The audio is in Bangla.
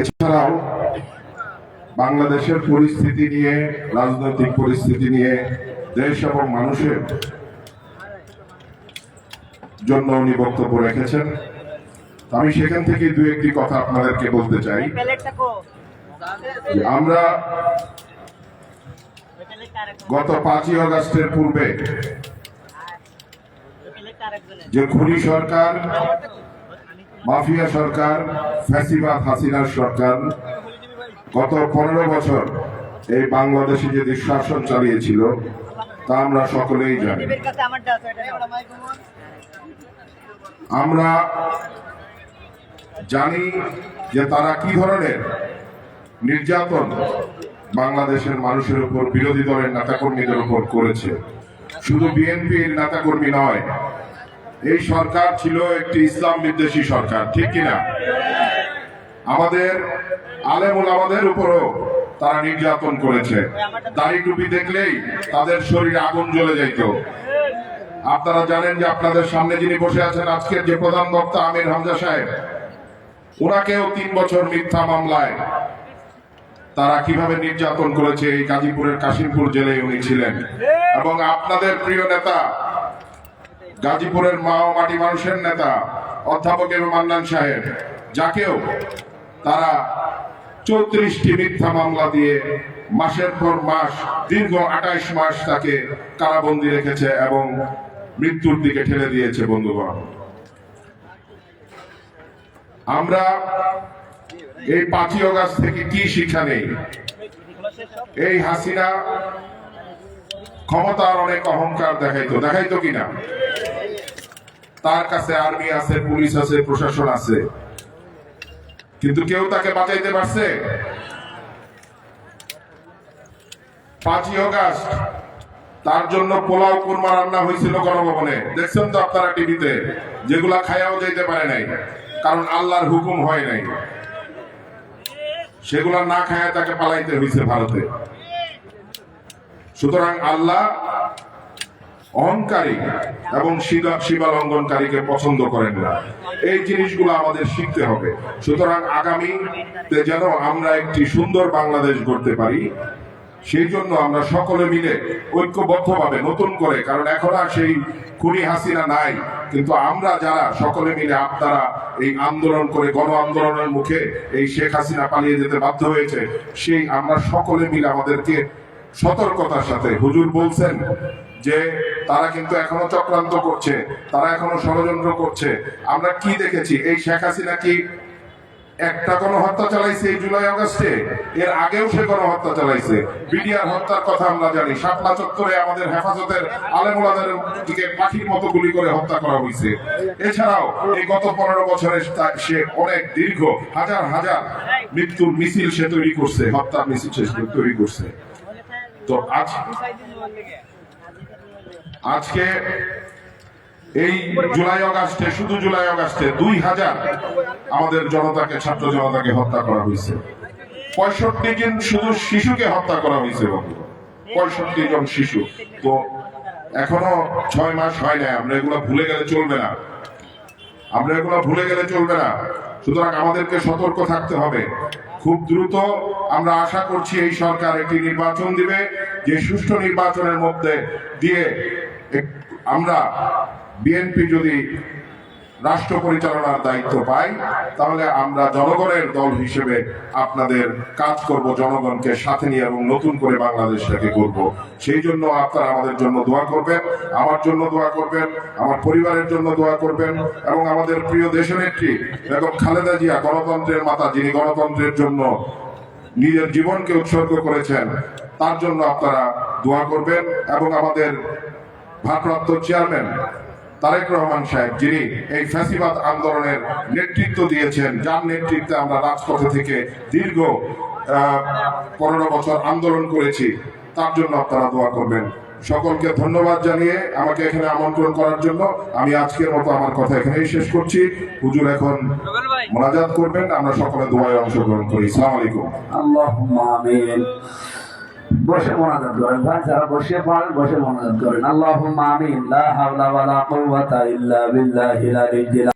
এছাড়াও বাংলাদেশের পরিস্থিতি নিয়ে, রাজনৈতিক পরিস্থিতি নিয়ে, দেশ এবং মানুষের জন্য উনি বক্তব্য রেখেছেন। আমি সেখান থেকে দু একটি কথা আপনাদেরকে বলতে চাই। আমরা গত পাঁচই আগস্টের পূর্বে যে খুনি সরকার মাফিয়া সরকার ফ্যাসিবাদ হাসিনার সরকার, গত পনেরো বছর এই বাংলাদেশে যে দুঃশাসন চালিয়েছিল, তা আমরা সকলেই জানি। আমরা জানি যে তারা কি ধরনের নির্যাতন বাংলাদেশের মানুষের উপর, বিরোধী দলের নেতাকর্মীদের উপর করেছে। শুধু বিএনপির নেতাকর্মী নয় এই সরকার ছিল একটি ইসলাম বিদ্বেষী সরকার, ঠিক কিনা? আমাদের আলেমুল আমাদের উপরও তারা নির্যাতন করেছে। দাড়ি টুপি দেখলেই তাদের শরীরে আগুন জ্বলে যাইত আপনারা জানেন যে আপনাদের সামনে যিনি বসে আছেন আজকের যে প্রধান বক্তা আমির হামজা সাহেব, ওনাকেও তিন বছর মিথ্যা মামলায় তারা কীভাবে নির্যাতন করেছে এই গাজীপুরের কাশিমপুর জেলায় উনি ছিলেন। এবং আপনাদের প্রিয় নেতা গাজীপুরের মা ও মাটি মানুষের নেতা অধ্যাপক এম মান্নান সাহেব, যাকেও তারা চৌত্রিশটি মিথ্যা মামলা দিয়ে মাসের পর মাস, দীর্ঘ আঠাইশ মাস তাকে কারাবন্দি রেখেছে এবং মৃত্যুর দিকে ঠেলে দিয়েছে বন্ধুগণ। আমরা এই পাঁচই অগাস্ট থেকে কি শিক্ষা নেই? এই হাসিনা ক্ষমতার অনেক অহংকার দেখাইতো। দেখাইতো কিনা? তার কাছে আর্মি আছে, পুলিশ আছে, প্রশাসন আছে। কিন্তু কেউ তাকে বাঁচাইতে পারছে? পাঁচই অগাস্ট, তার জন্য পোলাও, কুরমা রান্না হয়েছিল গণভবনে। দেখছেন তো আপনারা টিভিতে, যেগুলা খায়াও যাইতে পারে নাই, কারণ আল্লাহর হুকুম হয় নাই। সেগুলা না খায়া তাকে পালাইতে হয়েছে ভারতে। সুতরাং আল্লাহ অহংকারী এবং শিবা পছন্দ করেন না। এই জিনিসগুলো আমাদের শিখতে হবে। সুতরাং আগামীতে যেন আমরা একটি সুন্দর বাংলাদেশ গড়তে পারি, সেই জন্য আমরা সকলে মিলে ঐক্যবদ্ধভাবে নতুন করে, কারণ এখন আর সেই খুনি হাসিনা নাই, কিন্তু আমরা যারা সকলে মিলে আপনারা এই আন্দোলন করে গণ আন্দোলনের মুখে এই শেখ হাসিনা পালিয়ে যেতে বাধ্য হয়েছে, সেই আমরা সকলে মিলে আমাদেরকে সতর্কতার সাথে, হুজুর বলছেন যে তারা কিন্তু এখনও চক্রান্ত করছে, তারা এখনও ষড়যন্ত্র করছে। আমরা কি দেখেছি? এই শেখ হাসিনা কি একটা কোনো হত্যা চালাইছে এই জুলাই আগস্টে? এর আগেও সে কোনো হত্যা চালাইছে। বিডিআর হত্যার কথা আমরা জানি। শাপলা চত্বরে আমাদের হেফাজতের আলেমুলাদের দিকে পাখির মতো গুলি করে হত্যা করা হয়েছে। এছাড়াও এই গত পনেরো বছরে সে অনেক দীর্ঘ, হাজার হাজার মৃত্যুর মিছিল সে তৈরি করছে, হত্যার মিছিল সে তৈরি করছে। তো আজ আজকে এই জুলাই অগাস্টে, শুধু জুলাই অগাস্টে, দুই হাজার আমাদের জনতাকে, ছাত্র জনতাকে হত্যা করা হয়েছে। পঁয়ষট্টি জন শুধু শিশুকে হত্যা করা হয়েছে পঁয়ষট্টি জন শিশু। তো এখনও ছয় মাস হয় না আমরা এগুলো ভুলে গেলে চলবে না। আমরা এগুলো ভুলে গেলে চলবে না। সুতরাং আমাদেরকে সতর্ক থাকতে হবে। খুব দ্রুত আমরা আশা করছি এই সরকার একটি নির্বাচন দিবে, যে সুষ্ঠু নির্বাচনের মধ্যে দিয়ে আমরা বিএনপি যদি রাষ্ট্র পরিচালনার দায়িত্ব পাই, তাহলে আমরা জনগণের দল হিসেবে আপনাদের কাজ করব, জনগণকে সাথে নিয়ে এবং নতুন করে বাংলাদেশটাকে করব সেই জন্য আপনারা আমাদের জন্য দোয়া করবেন, আমার জন্য দোয়া করবেন, আমার পরিবারের জন্য দোয়া করবেন, এবং আমাদের প্রিয় দেশনেত্রী বেগম খালেদা জিয়া গণতন্ত্রের মাতা, যিনি গণতন্ত্রের জন্য নিজের জীবনকে উৎসর্গ করেছেন, তার জন্য আপনারা দোয়া করবেন, এবং আমাদের ভারপ্রাপ্ত চেয়ারম্যান তারেক রহমান সাহেব যিনি এই ফ্যাসিবাদ আন্দোলনের নেতৃত্ব দিয়েছেন যার নেতৃত্বে আমরা রাজপথে থেকে দীর্ঘ পনেরো বছর আন্দোলন করেছি তার জন্য আপনারা দোয়া করবেন। সকলকে ধন্যবাদ জানিয়ে আমাকে এখানে আমন্ত্রণ করার জন্য আমি আজকের মতো আমার কথা এখানেই শেষ করছি। হুজুর এখন মোনাজাত করবেন আমরা সকলে দোয়ায় অংশগ্রহণ করি। ইসলাম আলাইকুম। আল্লাহুম্মা আমিন। বসে মোনাজাত করেন। ভাই যারা বসে পড়েন, বসে মোনাজাত করেন। আল্লাহুম্মা আমিন। লা হাওলা ওয়ালা কুওয়াতা ইল্লা বিল্লাহিল